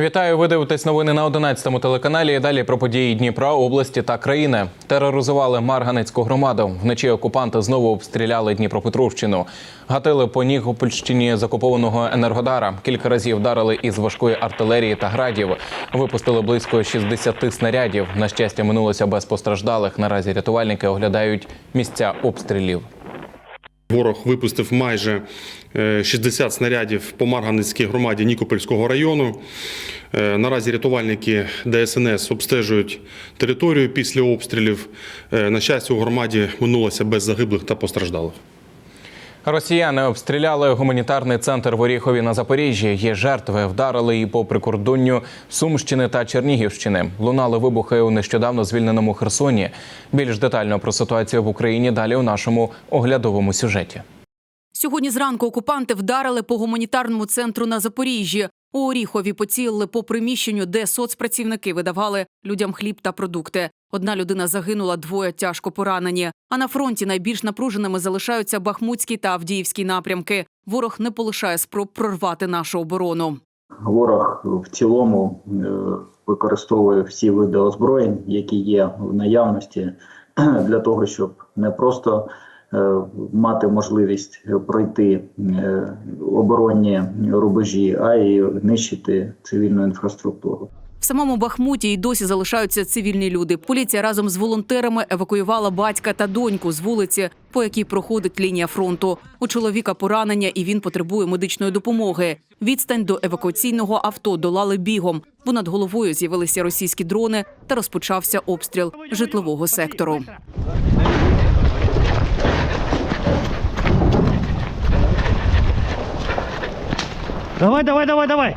Вітаю, ви дивитесь новини на 11-му телеканалі. І Далі про події Дніпра, області та країни. Тероризували Марганецьку громаду. Вночі окупанти знову обстріляли Дніпропетровщину. Гатили по Нігопольщині з окупованого Енергодара. Кілька разів вдарили із важкої артилерії та градів. Випустили близько 60 снарядів. На щастя, минулося без постраждалих. Наразі рятувальники оглядають місця обстрілів. Ворог випустив майже е, 60 снарядів по Марганецькій громаді Нікопольського району. Е, Наразі рятувальники ДСНС обстежують територію після обстрілів. Е, На щастя, у громаді минулося без загиблих та постраждалих. Росіяни обстріляли гуманітарний центр в Оріхові на Запоріжжі. Є жертви, вдарили і по прикордонню Сумщини та Чернігівщини. Лунали вибухи у нещодавно звільненому Херсоні. Більш детально про ситуацію в Україні далі у нашому оглядовому сюжеті. Сьогодні зранку окупанти вдарили по гуманітарному центру на Запоріжжі. У Оріхові поцілили по приміщенню, де соцпрацівники видавали людям хліб та продукти. Одна людина загинула, двоє тяжко поранені. А на фронті найбільш напруженими залишаються Бахмутський та Авдіївський напрямки. Ворог не полишає спроб прорвати нашу оборону. Ворог в цілому е, використовує всі види озброєнь, які є в наявності, для того, щоб не просто мати можливість пройти е, оборонні рубежі, а й нищити цивільну інфраструктуру. В самому Бахмуті й досі залишаються цивільні люди. Поліція разом з волонтерами евакуювала батька та доньку з вулиці, по якій проходить лінія фронту. У чоловіка поранення, і він потребує медичної допомоги. Відстань до евакуаційного авто долали бігом, бо над головою з'явилися російські дрони та розпочався обстріл житлового сектору. Давай, давай, давай, давай.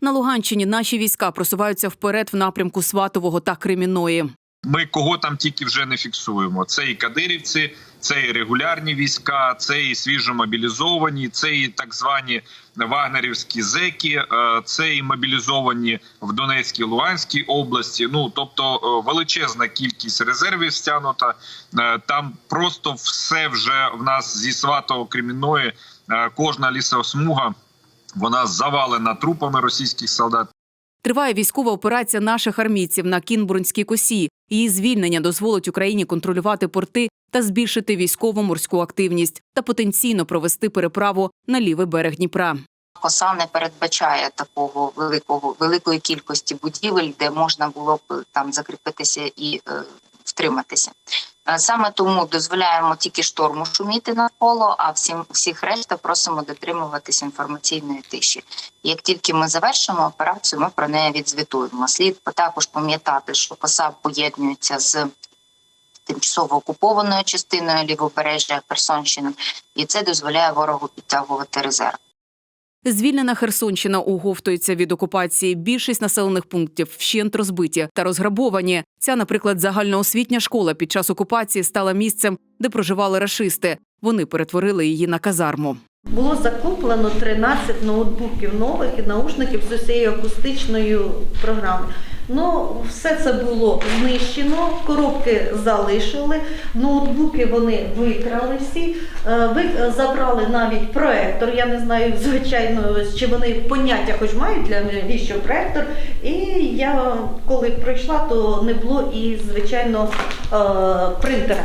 На Луганщині наші війська просуваються вперед в напрямку Сватового та Креміної. Ми кого там тільки вже не фіксуємо. Це і кадирівці, це і регулярні війська, це і свіжомобілізовані, це і так звані вагнерівські зеки, е, це і мобілізовані в Донецькій Луганській області. Ну тобто е, величезна кількість резервів стягнута. Е, Там просто все вже в нас зі сватого Кремінної, е, кожна лісова смуга. Вона завалена трупами російських солдат. Триває військова операція наших армійців на Кінбурнській косі. Її звільнення дозволить Україні контролювати порти та збільшити військово-морську активність та потенційно провести переправу на лівий берег Дніпра. Коса не передбачає такого великого великої кількості будівель, де можна було б там закріпитися і е, втриматися. Е, Саме тому дозволяємо тільки шторму шуміти навколо, а всім всіх решта просимо дотримуватись інформаційної тиші. Як тільки ми завершимо операцію, ми про неї відзвітуємо. Слід також пам'ятати, що коса поєднується з тимчасово окупованою частиною лівобережжя Херсонщини, і це дозволяє ворогу підтягувати резерв. Звільнена Херсонщина оговтується від окупації. Більшість населених пунктів вщент розбиті та розграбовані. Ця, наприклад, загальноосвітня школа під час окупації стала місцем, де проживали рашисти. Вони перетворили її на казарму. Було закуплено 13 ноутбуків нових і наушників з усією акустичною програмою. Ну, все це було знищено, коробки залишили, ноутбуки вони викрали всі, е, ви забрали навіть проектор. Я не знаю, звичайно, чи вони поняття хоч мають для навіщо проектор. І я коли пройшла, то не було і звичайно е, принтера.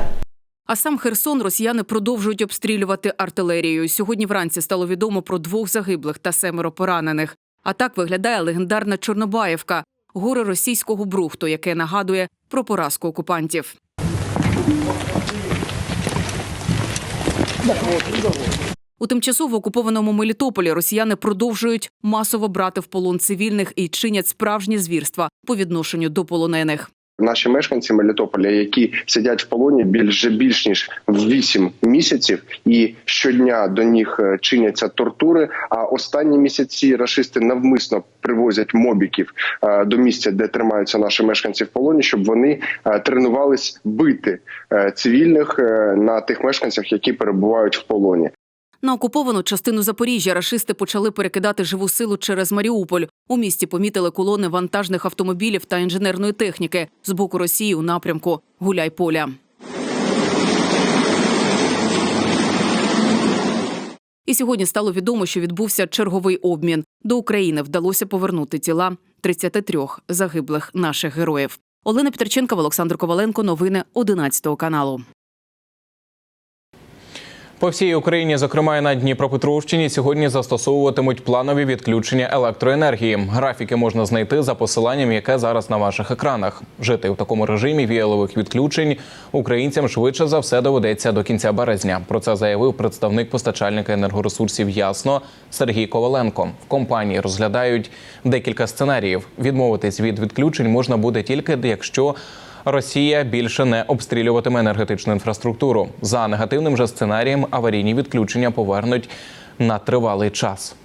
А сам Херсон росіяни продовжують обстрілювати артилерією. Сьогодні вранці стало відомо про двох загиблих та семеро поранених. А так виглядає легендарна Чорнобаївка, горе російського брухту, яке нагадує про поразку окупантів. У тимчасово окупованому Мелітополі росіяни продовжують масово брати в полон цивільних і чинять справжні звірства по відношенню до полонених. Наші мешканці Мелітополя, які сидять в полоні більше більш ніж в 8 місяців, і щодня до них е, чиняться тортури. А останні місяці рашисти навмисно привозять мобіків е, до місця, де тримаються наші мешканці в полоні, щоб вони е, тренувались бити цивільних на тих мешканцях, які перебувають в полоні. На окуповану частину Запоріжжя рашисти почали перекидати живу силу через Маріуполь. У місті помітили колони вантажних автомобілів та інженерної техніки з боку Росії у напрямку Гуляйполя. І сьогодні стало відомо, що відбувся черговий обмін. До України вдалося повернути тіла 33 загиблих наших героїв. Олена Петриченкова, Олександр Коваленко. Новини 11 каналу. По всій Україні, зокрема і на Дніпропетровщині, сьогодні застосовуватимуть планові відключення електроенергії. Графіки можна знайти за посиланням, яке зараз на ваших екранах. Жити у такому режимі віялових відключень українцям швидше за все доведеться до кінця березня. Про це заявив представник постачальника енергоресурсів Ясно Сергій Коваленко. В компанії розглядають декілька сценаріїв. Відмовитись від відключень можна буде тільки якщо Росія більше не обстрілюватиме енергетичну інфраструктуру. За негативним же сценарієм аварійні відключення повернуть на тривалий час.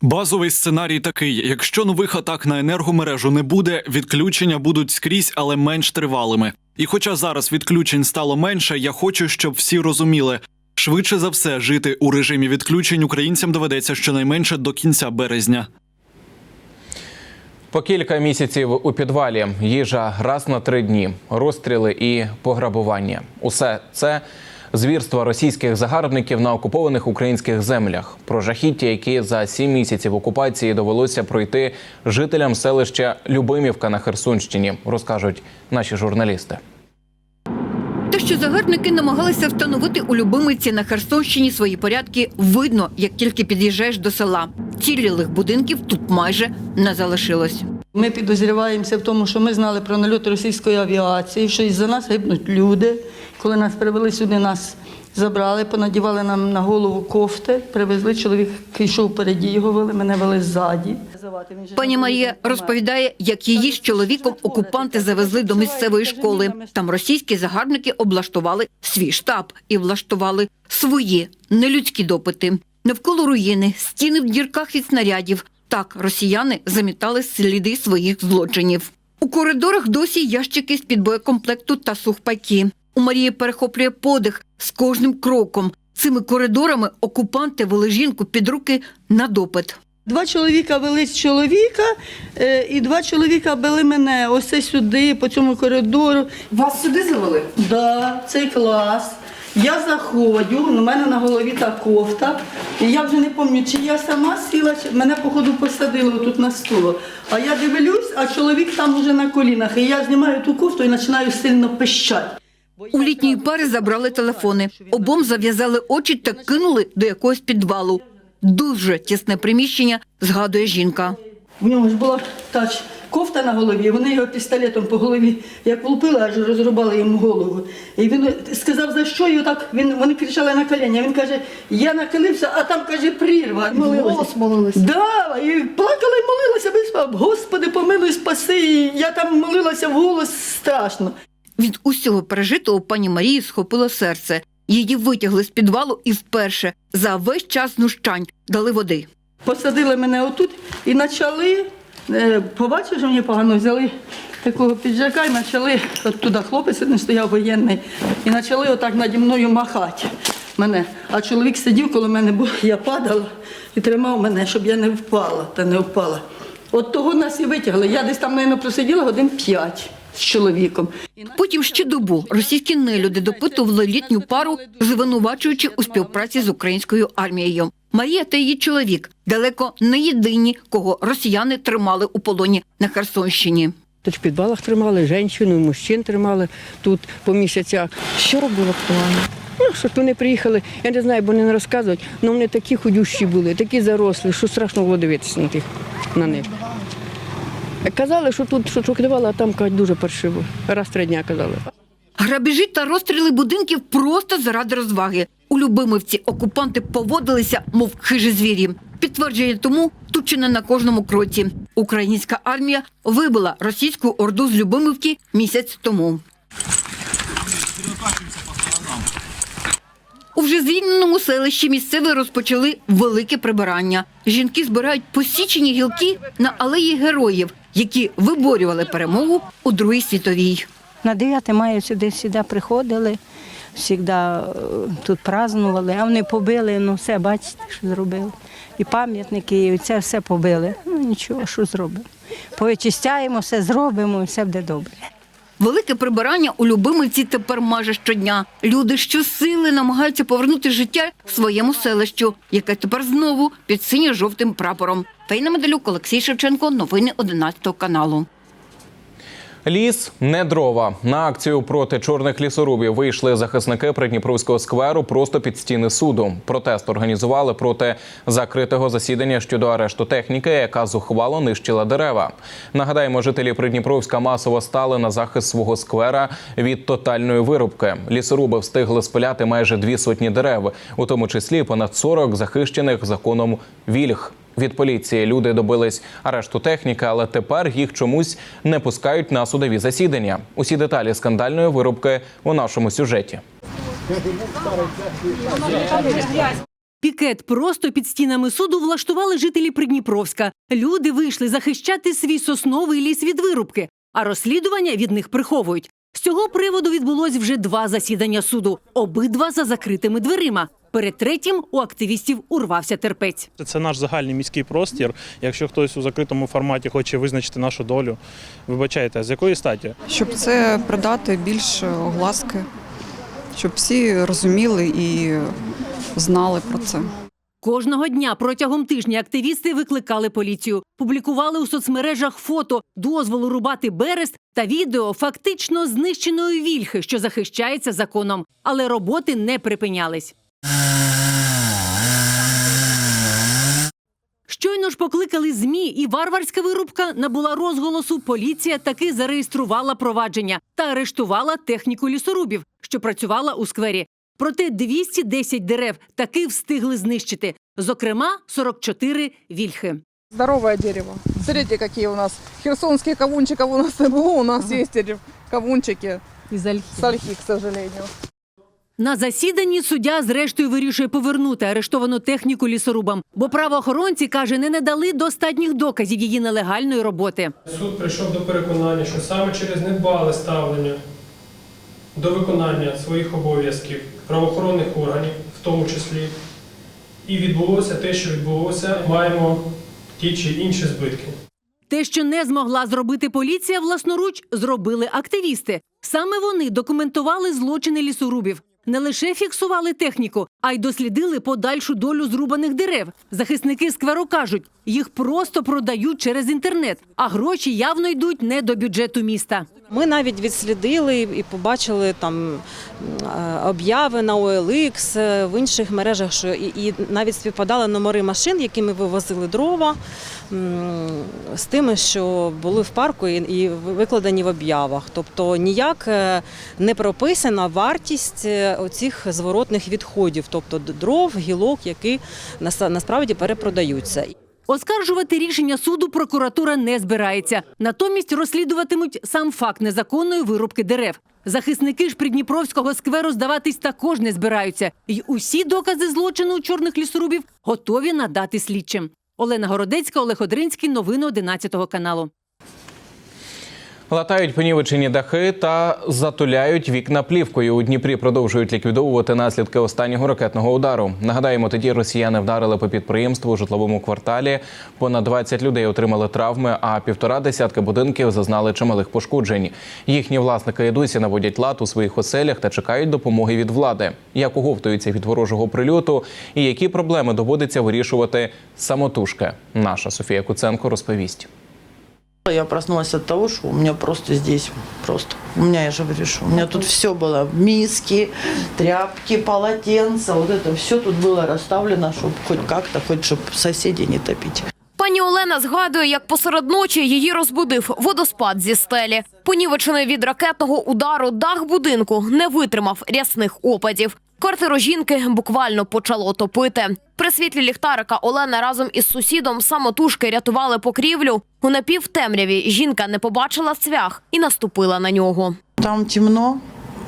Базовий сценарій такий: якщо нових атак на енергомережу не буде, відключення будуть скрізь, але менш тривалими. І хоча зараз відключень стало менше, я хочу, щоб всі розуміли. Швидше за все, жити у режимі відключень українцям доведеться щонайменше до кінця березня. По кілька місяців у підвалі, їжа раз на три дні, розстріли і пограбування. Усе це звірства російських загарбників на окупованих українських землях. Про жахіття, які за сім місяців окупації довелося пройти жителям селища Любимівка на Херсонщині, розкажуть наші журналісти. Що загарбники намагалися встановити у Любимиці на Херсонщині свої порядки, видно, як тільки під'їжджаєш до села. Цілілих будинків тут майже не залишилось. Ми підозріваємося в тому, що ми знали про нальот російської авіації, що із-за нас гибнуть люди. Коли нас привели сюди, нас забрали, понадівали нам на голову кофти, привезли, чоловік йшов впереді, його вели, мене вели ззаді. Пані Марія розповідає, як її з чоловіком окупанти завезли до місцевої школи. Там російські загарбники облаштували свій штаб і влаштували свої нелюдські допити. Навколо руїни, стіни в дірках від снарядів. Так росіяни замітали сліди своїх злочинів. У коридорах досі ящики з під боєкомплекту та сухпайки. У Марії перехоплює подих з кожним кроком. Цими коридорами окупанти вели жінку під руки на допит. Два чоловіка вели з чоловіка, е, і два чоловіка вели мене ось це сюди, по цьому коридору. Вас сюди завели? Да, цей клас. Я заходжу, у мене на голові та кофта. І я вже не пам'ятаю, чи я сама сіла, чи мене, походу, посадили тут на стуло. А я дивлюсь, а чоловік там уже на колінах. І я знімаю ту кофту і починаю сильно пищати. У літньої пари забрали телефони. Обом зав'язали очі та кинули до якогось підвалу. Дуже тісне приміщення, згадує жінка. В нього ж була та кофта на голові, вони його пістолетом по голові як влупили, аж розрубали йому голову. І він сказав, за що його так. Він, вони кричали на коліна. Він каже, я накалився, а там каже, прірва. Голос молилися. Да, і плакала і молилася без. Господи, помилуй, спаси. І я там молилася в голос страшно. Від усього пережитого пані Марії схопило серце. Її витягли з підвалу і вперше за весь час знущань дали води. Посадили мене отут і почали, е, побачив, що мені погано, взяли такого піджака і почали, от туди хлопець не стояв воєнний, і почали отак наді мною махати мене. А чоловік сидів коло мене, бо я падала і тримав мене, щоб я не впала та не впала. От того нас і витягли. Я десь там, мабуть, просиділа годин п'ять з чоловіком. Потім ще добу російські нелюди допитували літню пару, звинувачуючи у співпраці з українською армією. Марія та її чоловік далеко не єдині, кого росіяни тримали у полоні на Херсонщині. Тут в підвалах тримали, і мужчин тримали тут по місяцях. Що робила полоні? Ну, що вони приїхали, я не знаю, бо не розказують, але вони такі худющі були, такі зарослі, що страшно було дивитися на, тих, на них. Казали, що тут що давали, а там кажуть, дуже паршиво. Раз три дня казали. Грабежі та розстріли будинків просто заради розваги. У Любимівці окупанти поводилися, мов хижі звірі. Підтвердження тому тут чи не на кожному кроці. Українська армія вибила російську орду з Любимівки місяць тому. У вже звільненому селищі місцеві розпочали велике прибирання. Жінки збирають посічені гілки на алеї героїв, які виборювали перемогу у Другій світовій. На 9 мая сюди сюди приходили, завжди е, тут празднували, а вони побили, ну все, бачите, що зробили. І пам'ятники, і це все побили. Ну нічого, що зробимо. Повичистяємо, все зробимо, і все буде добре. Велике прибирання у Любимівці тепер майже щодня. Люди щосили намагаються повернути життя своєму селищу, яке тепер знову під синьо-жовтим прапором. Фейна Медалюк, Олексій Шевченко, новини 11 каналу. Ліс не дрова. На акцію проти чорних лісорубів вийшли захисники Придніпровського скверу просто під стіни суду. Протест організували проти закритого засідання щодо арешту техніки, яка зухвало нищила дерева. Нагадаємо, жителі Придніпровська масово стали на захист свого сквера від тотальної вирубки. Лісоруби встигли спиляти майже дві сотні дерев, у тому числі понад 40 захищених законом вільг. Від поліції люди добились арешту техніки, але тепер їх чомусь не пускають на судові засідання. Усі деталі скандальної вирубки у нашому сюжеті. Пікет просто під стінами суду влаштували жителі Придніпровська. Люди вийшли захищати свій сосновий ліс від вирубки, а розслідування від них приховують. З цього приводу відбулось вже два засідання суду, обидва за закритими дверима. Перед третім у активістів урвався терпець. Це наш загальний міський простір. Якщо хтось у закритому форматі хоче визначити нашу долю, вибачайте, з якої статі? щоб це придати більше огласки, щоб всі розуміли і знали про це. Кожного дня протягом тижня активісти викликали поліцію, публікували у соцмережах фото дозволу рубати берест та відео фактично знищеної вільхи, що захищається законом. Але роботи не припинялись. Щойно ж покликали ЗМІ, і варварська вирубка набула розголосу. Поліція таки зареєструвала провадження та арештувала техніку лісорубів, що працювала у сквері. Проте 210 дерев таки встигли знищити, зокрема 44 вільхи. Здоровое дерево. Смотрите, какие у нас херсонские кавунчиков у нас не было. У нас есть эти кавунчики. Из ольхи. С ольхи, к сожалению. На засіданні суддя зрештою вирішує повернути арештовану техніку лісорубам, бо правоохоронці каже, не надали достатніх доказів її нелегальної роботи. Суд прийшов до переконання, що саме через недбале ставлення до виконання своїх обов'язків правоохоронних органів, в тому числі, і відбулося те, що відбулося, маємо ті чи інші збитки. Те, що не змогла зробити поліція власноруч, зробили активісти. Саме вони документували злочини лісорубів. Не лише фіксували техніку, а й дослідили подальшу долю зрубаних дерев. Захисники скверу кажуть, їх просто продають через інтернет, а гроші явно йдуть не до бюджету міста. Ми навіть відслідили і побачили там е, обяви на OLX, е, в інших мережах, що і, навіть співпадали номери машин, якими вивозили дрова, з тими, що були в парку і, викладені в об'явах. Тобто ніяк е, не прописана вартість оцих зворотних відходів, тобто дров, гілок, які насправді перепродаються. Оскаржувати рішення суду прокуратура не збирається. Натомість розслідуватимуть сам факт незаконної вирубки дерев. Захисники ж Придніпровського скверу здаватись також не збираються. І усі докази злочину чорних лісорубів готові надати слідчим. Олена Городецька, Олег Одринський. Новини 11 каналу. Латають понівечені дахи та затуляють вікна плівкою. У Дніпрі продовжують ліквідовувати наслідки останнього ракетного удару. Нагадаємо, тоді росіяни вдарили по підприємству у житловому кварталі. Понад 20 людей отримали травми, а півтора десятки будинків зазнали чималих пошкоджень. Їхні власники і досі наводять лад у своїх оселях та чекають допомоги від влади. Як оговтуються від ворожого прильоту і які проблеми доводиться вирішувати самотужки. Наша Софія Куценко розповість. Я проснулась от того, что у меня просто здесь, просто, у меня, я же говорю, у меня тут все было, миски, тряпки, полотенца, вот это все тут было расставлено, чтобы хоть как-то, хоть чтобы соседей не топить. Пані Олена згадує, як посеред ночі її розбудив водоспад зі стелі. Понівечений від ракетного удару дах будинку не витримав рясних опадів. Квартиру жінки буквально почало топити. При світлі ліхтарика Олена разом із сусідом самотужки рятували покрівлю. У напівтемряві жінка не побачила цвях і наступила на нього. Там темно,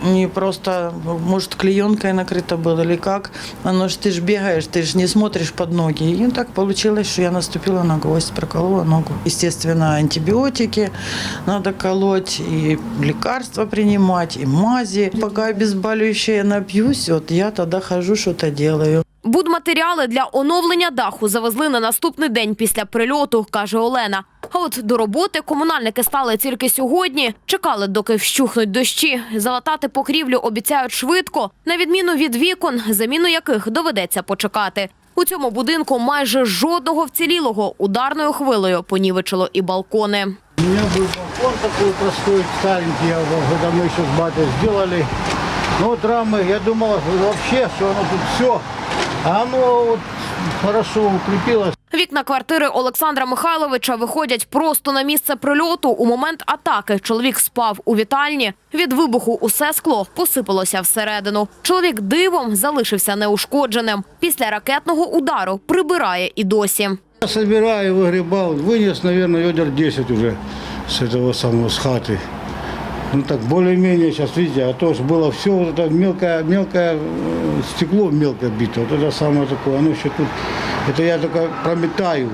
и просто, может, клеенкой накрыто было или как. Оно ж ты ж бегаешь, ты ж не смотришь под ноги. И так получилось, что я наступила на гвоздь, проколола ногу. Естественно, антибиотики надо колоть, и лекарства принимать, и мази. Пока обезболивающее напьюсь, вот я тогда хожу, что-то делаю. Будматеріали для оновлення даху завезли на наступний день після прильоту, каже Олена. А от до роботи комунальники стали тільки сьогодні. Чекали, доки вщухнуть дощі. Залатати покрівлю обіцяють швидко, на відміну від вікон, заміну яких доведеться почекати. У цьому будинку майже жодного вцілілого ударною хвилею понівечило і балкони. У меня был балкон такой простой, старенький, я когда мы еще с батей сделали. Ну вот рамы, я думал вообще, что оно тут все. А оно вот хорошо укрепилось. Вікна квартири Олександра Михайловича виходять просто на місце прильоту. У момент атаки чоловік спав у вітальні. Від вибуху усе скло посипалося всередину. Чоловік дивом залишився неушкодженим. Після ракетного удару прибирає і досі. Я собираю, выгребал, вынес, наверное, ведер 10 уже с этого самого, с хаты. Ну так, более-менее сейчас, видите, а то ж было все вот это мелкое, мелкое э, стекло мелко бито, вот это самое такое, оно еще тут, это я только прометаю,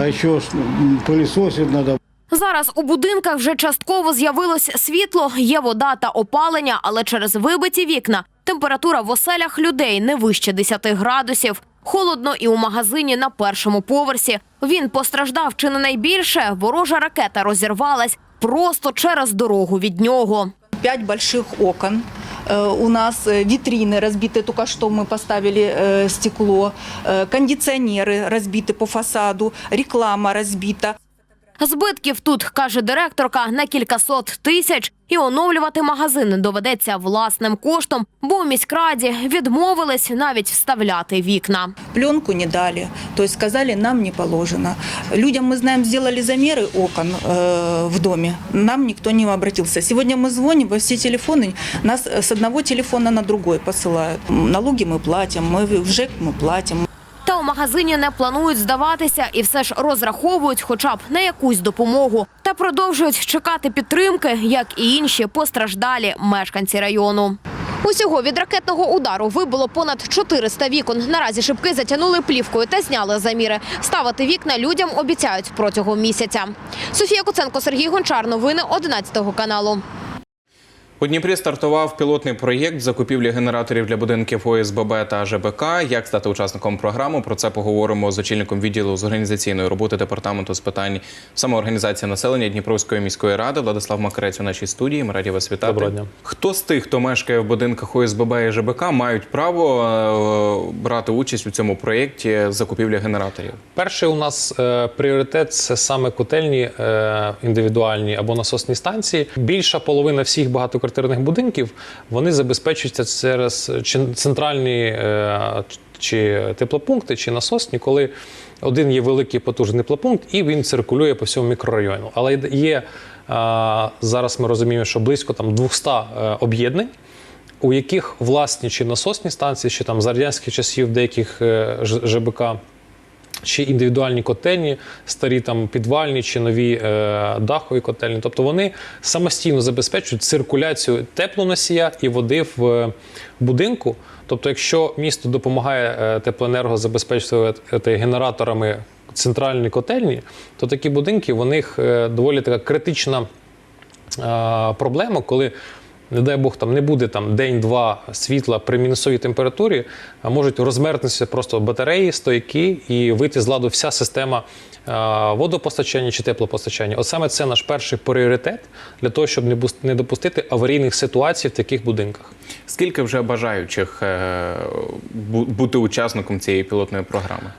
а еще ж, м, пылесосить надо. Зараз у будинках вже частково з'явилось світло, є вода та опалення, але через вибиті вікна температура в оселях людей не вище 10 градусів. Холодно і у магазині на першому поверсі. Він постраждав чи не найбільше. Ворожа ракета розірвалась просто через дорогу від нього. Пять больших окон. Э, У нас э, витрины разбиты, только что мы поставили э, стекло, Э, кондиционеры разбиты по фасаду, реклама разбита. Збитків тут, каже директорка, на кількасот тисяч. І оновлювати магазини доведеться власним коштом, бо у міськраді відмовились навіть вставляти вікна. Пленку не дали, то есть сказали, нам не положено. Людям, мы знаем, сделали замеры окон э, в доме, нам никто не обратился. Сегодня мы звоним во все телефоны, нас э, с одного телефона на другой посылают. Налоги мы платим, мы в ЖЭК мы платим. Магазині не планують здаватися і все ж розраховують хоча б на якусь допомогу. Та продовжують чекати підтримки, як і інші постраждалі мешканці району. Усього від ракетного удару вибило понад 400 вікон. Наразі шибки затягнули плівкою та зняли заміри. Ставити вікна людям обіцяють протягом місяця. Софія Куценко, Сергій Гончар. Новини 11 каналу. У Дніпрі стартував пілотний проєкт закупівлі генераторів для будинків ОСББ та ЖБК. Як стати учасником програми? Про це поговоримо з очільником відділу з організаційної роботи департаменту з питань самоорганізації населення Дніпровської міської ради Владислав Макарець у нашій студії. Ми раді вас вітати. Доброго дня. Хто з тих, хто мешкає в будинках ОСББ і ЖБК, мають право е, брати участь у цьому проєкті закупівлі генераторів? Перший у нас е, пріоритет це саме котельні е, індивідуальні або насосні станції. Більша половина всіх багатоквартирних будинків вони забезпечуються через центральні е, чи теплопункти, чи насосні, коли один є великий потужний теплопункт і він циркулює по всьому мікрорайону. Але є е, зараз ми розуміємо, що близько там 200 е, об'єднань. У яких власні чи насосні станції, чи там за радянських часів деяких ЖБК чи індивідуальні котельні, старі там підвальні чи нові е, дахові котельні. Тобто вони самостійно забезпечують циркуляцію теплоносія і води в е, будинку. Тобто, якщо місто допомагає е, теплоенерго забезпечувати генераторами центральні котельні, то такі будинки у них е, доволі така критична е, проблема, коли. Не дай Бог, там не буде там день-два світла при мінусовій температурі, а можуть розмерзнутися просто батареї, стояки і вийти з ладу вся система водопостачання чи теплопостачання. От саме це наш перший пріоритет для того, щоб не допустити аварійних ситуацій в таких будинках. Скільки вже бажаючих е, бути учасником цієї пілотної програми?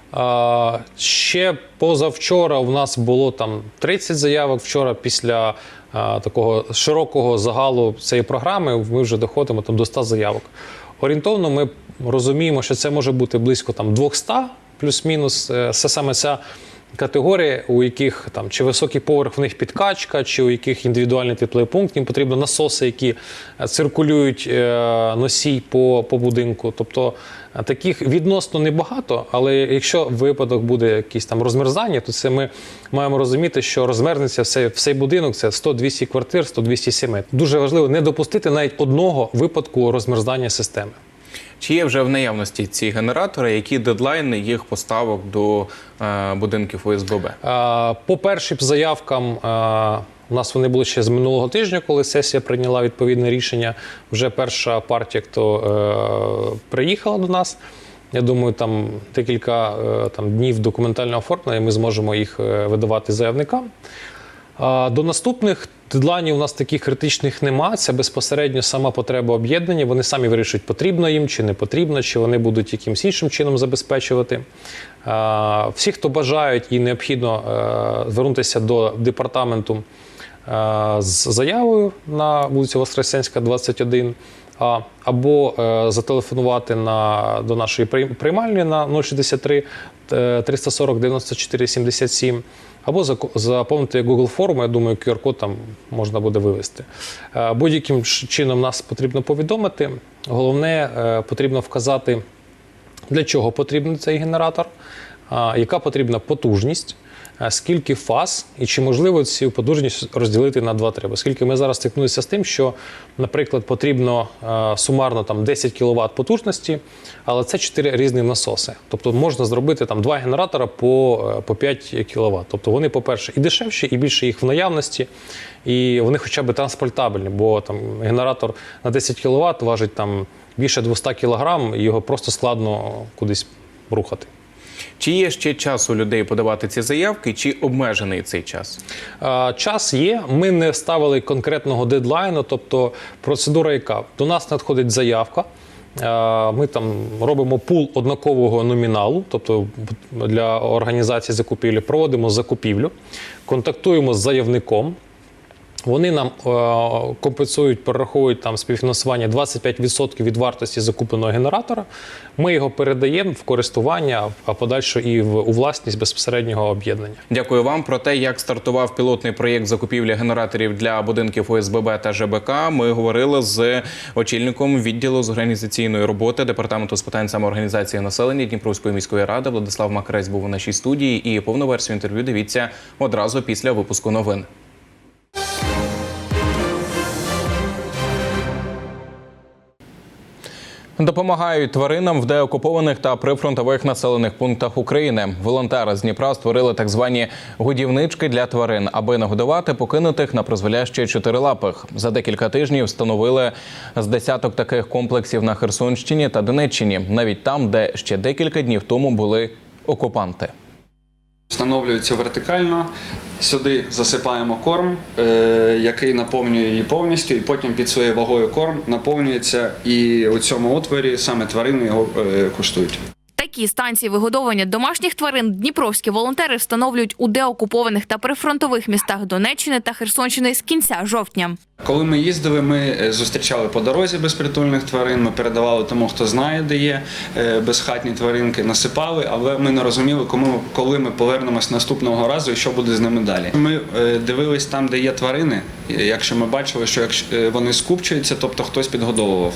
Ще позавчора у нас було там 30 заявок. Вчора після такого широкого загалу цієї програми ми вже доходимо там до 100 заявок. Орієнтовно ми розуміємо, що це може бути близько там 200 плюс-мінус. Е, Це саме ця категорії, у яких там чи високий поверх в них підкачка, чи у яких індивідуальний тепловий пункт, їм потрібно насоси, які е, циркулюють е, носій по, по будинку. Тобто таких відносно небагато, але якщо випадок буде якийсь там розмерзання, то це ми маємо розуміти, що розмерзнеться все, всей будинок це 100-200 квартир, 100-200 сімей. Дуже важливо не допустити навіть одного випадку розмерзання системи. Чи є вже в наявності ці генератори? Які дедлайни їх поставок до е, будинків ОСББ? По першим заявкам у нас вони були ще з минулого тижня, коли сесія прийняла відповідне рішення. Вже перша партія, хто е, приїхала до нас. Я думаю, там декілька е, там, днів документального оформлення, і ми зможемо їх е, видавати заявникам. А До наступних дедлайнів у нас таких критичних нема. Це безпосередньо сама потреба об'єднання. Вони самі вирішують, потрібно їм чи не потрібно, чи вони будуть якимось іншим чином забезпечувати. А, Всі, хто бажають і необхідно е, звернутися до департаменту е, з заявою на вулицю Воскресенська, 21. А, або е, зателефонувати на, до нашої приймальні на 063 е, 340 94 77, або заповнити Google форму. Я думаю, QR-код там можна буде вивести. Е, Будь-яким чином нас потрібно повідомити. Головне, е, потрібно вказати, для чого потрібен цей генератор, яка потрібна потужність. Скільки фаз і чи можливо цю потужність розділити на два треба? Оскільки ми зараз стикнулися з тим, що, наприклад, потрібно е, сумарно там 10 кВт потужності, але це 4 різні насоси. Тобто можна зробити там два генератора по, е, по 5 кВт. Тобто вони, по-перше, і дешевші, і більше їх в наявності, і вони хоча б транспортабельні, бо там генератор на 10 кВт важить там більше 200 кг, і його просто складно кудись рухати. Чи є ще час у людей подавати ці заявки, чи обмежений цей час? Час є. Ми не ставили конкретного дедлайну, тобто процедура яка? До нас надходить заявка. Ми там робимо пул однакового номіналу, тобто для організації закупівлі, проводимо закупівлю, контактуємо з заявником. Вони нам е, компенсують, перераховують там співфінансування 25% від вартості закупленого генератора. Ми його передаємо в користування, а подальше і в у власність безпосереднього об'єднання. Дякую вам про те, як стартував пілотний проєкт закупівлі генераторів для будинків ОСББ та ЖБК. Ми говорили з очільником відділу з організаційної роботи департаменту з питань самоорганізації населення Дніпровської міської ради Владислав Макарець був у нашій студії. І повну версію інтерв'ю дивіться одразу після випуску новин. Допомагають тваринам в деокупованих та прифронтових населених пунктах України. Волонтери з Дніпра створили так звані годівнички для тварин, аби нагодувати покинутих на призволяще чотирилапих. За декілька тижнів встановили з десяток таких комплексів на Херсонщині та Донеччині, навіть там, де ще декілька днів тому були окупанти. Встановлюється вертикально. Сюди засипаємо корм, е, який наповнює її повністю, і потім під своєю вагою корм наповнюється, і у цьому отворі саме тварини його е, куштують. Такі станції вигодовування домашніх тварин дніпровські волонтери встановлюють у деокупованих та прифронтових містах Донеччини та Херсонщини з кінця жовтня. Коли ми їздили, ми е, зустрічали по дорозі безпритульних тварин. Ми передавали тому, хто знає, де є е, безхатні тваринки, насипали, але ми не розуміли, кому коли ми повернемось наступного разу і що буде з ними далі. Ми е, дивились там, де є тварини. Якщо ми бачили, що вони скупчуються, тобто хтось підгодовував,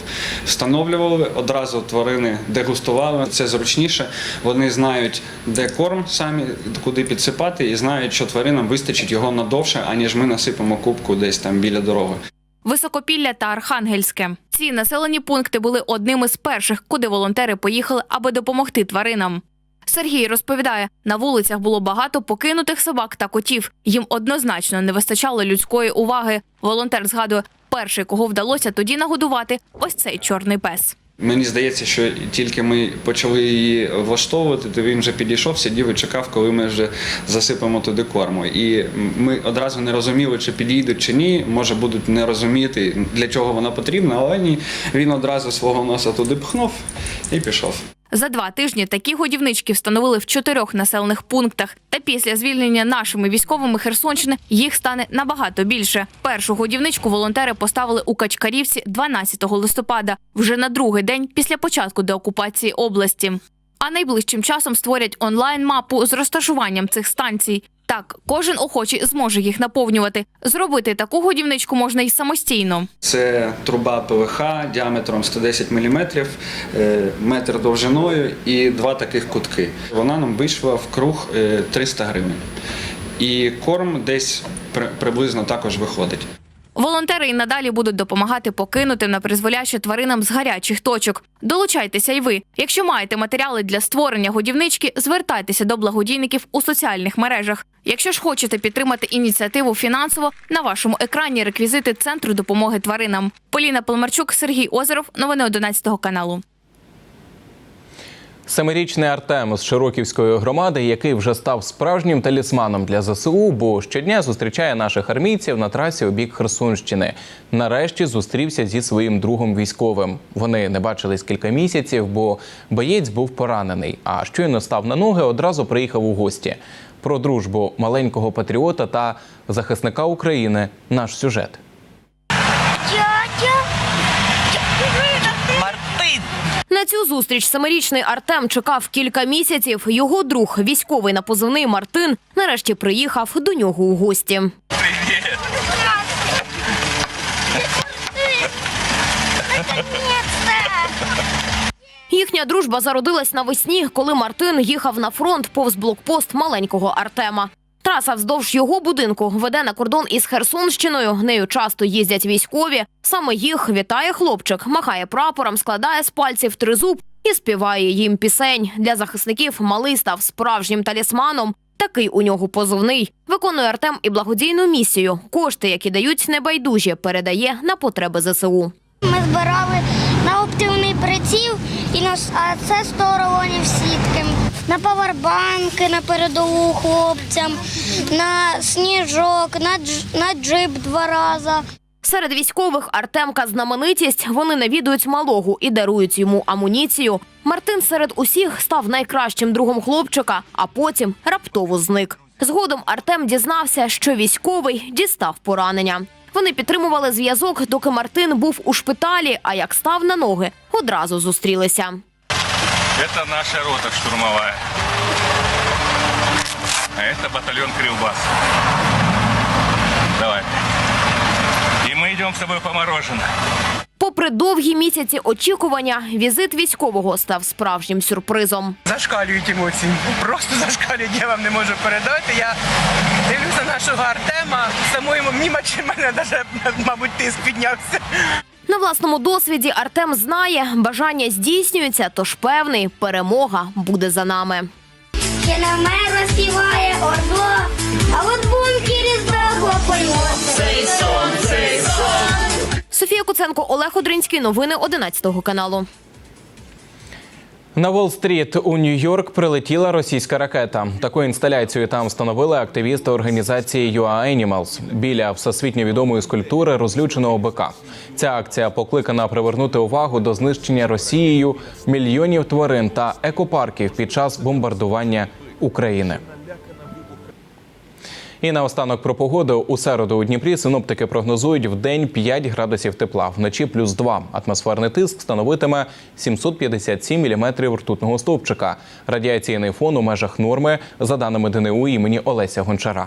встановлювали одразу тварини, дегустували. Це зручніше. Вони знають, де корм самі, куди підсипати, і знають, що тваринам вистачить його надовше, аніж ми насипемо кубку десь там біля дороги. Високопілля та Архангельське. Ці населені пункти були одними з перших, куди волонтери поїхали, аби допомогти тваринам. Сергій розповідає, на вулицях було багато покинутих собак та котів. Їм однозначно не вистачало людської уваги. Волонтер згадує, перший, кого вдалося тоді нагодувати, ось цей чорний пес. Мені здається, що тільки ми почали її влаштовувати, то він вже підійшов, сидів і чекав, коли ми вже засипемо туди корму. І ми одразу не розуміли, чи підійдуть чи ні. Може будуть не розуміти, для чого вона потрібна, але ні, він одразу свого носа туди пхнув і пішов. За два тижні такі годівнички встановили в чотирьох населених пунктах. Та після звільнення нашими військовими Херсонщини їх стане набагато більше. Першу годівничку волонтери поставили у Качкарівці 12 листопада, вже на другий день після початку деокупації області. А найближчим часом створять онлайн-мапу з розташуванням цих станцій. Так, кожен охочий зможе їх наповнювати. Зробити таку годівничку можна й самостійно. Це труба ПВХ діаметром 110 мм, метр довжиною і два таких кутки. Вона нам вийшла в круг е, 300 гривень. І корм десь при- приблизно також виходить. Волонтери і надалі будуть допомагати покинутим на призволяще тваринам з гарячих точок. Долучайтеся й ви. Якщо маєте матеріали для створення годівнички, звертайтеся до благодійників у соціальних мережах. Якщо ж хочете підтримати ініціативу фінансово, на вашому екрані реквізити центру допомоги тваринам. Поліна Полмарчук, Сергій Озеров. Новини 11 каналу. Семирічний Артем з Широківської громади, який вже став справжнім талісманом для ЗСУ, бо щодня зустрічає наших армійців на трасі у бік Херсонщини. Нарешті зустрівся зі своїм другом військовим. Вони не бачились кілька місяців, бо боєць був поранений. А щойно став на ноги, одразу приїхав у гості. Про дружбу маленького патріота та захисника України наш сюжет. Цю зустріч семирічний Артем чекав кілька місяців. Його друг, військовий на позивний Мартин, нарешті приїхав до нього у гості. Їхня дружба зародилась навесні, коли Мартин їхав на фронт повз блокпост маленького Артема. Траса вздовж його будинку веде на кордон із Херсонщиною. Нею часто їздять військові. Саме їх вітає хлопчик, махає прапором, складає з пальців тризуб і співає їм пісень. Для захисників малий став справжнім талісманом. Такий у нього позовний. Виконує Артем і благодійну місію. Кошти, які дають небайдужі, передає на потреби ЗСУ. Ми збирали на оптивний приціл, і на, а це 100 рулонів сітки. На павербанки на передову хлопцям, на сніжок, на, дж, на джип два рази. Серед військових Артемка знаменитість. Вони навідують малого і дарують йому амуніцію. Мартин серед усіх став найкращим другом хлопчика, а потім раптово зник. Згодом Артем дізнався, що військовий дістав поранення. Вони підтримували зв'язок, доки Мартин був у шпиталі. А як став на ноги, одразу зустрілися. Это наша рота штурмовая. А это батальон Крилбас. Давай. И мы идем с тобой по мороженое. Попри довгі місяці очікування, візит військового став справжнім сюрпризом. Зашкалюють емоції. Просто зашкалюють, я вам не можу передати. Я дивлюся нашого Артема, самої мімачі мене навіть, мабуть, тиск піднявся. На власному досвіді Артем знає, бажання здійснюється, тож певний перемога буде за нами. Ще на мене співає ордло, а от бункері здохло пальмо. Цей сон, цей сон. Софія Куценко, Олег Одринський. Новини 11 каналу. На Уолл-стріт у Нью-Йорк прилетіла російська ракета. Таку інсталяцію там встановили активісти організації UA Animals біля всесвітньо відомої скульптури розлюченого бика. Ця акція покликана привернути увагу до знищення Росією мільйонів тварин та екопарків під час бомбардування України. І наостанок про погоду у середу у Дніпрі синоптики прогнозують в день 5 градусів тепла, вночі плюс 2. Атмосферний тиск становитиме 757 міліметрів ртутного стовпчика. Радіаційний фон у межах норми за даними ДНУ імені Олеся Гончара.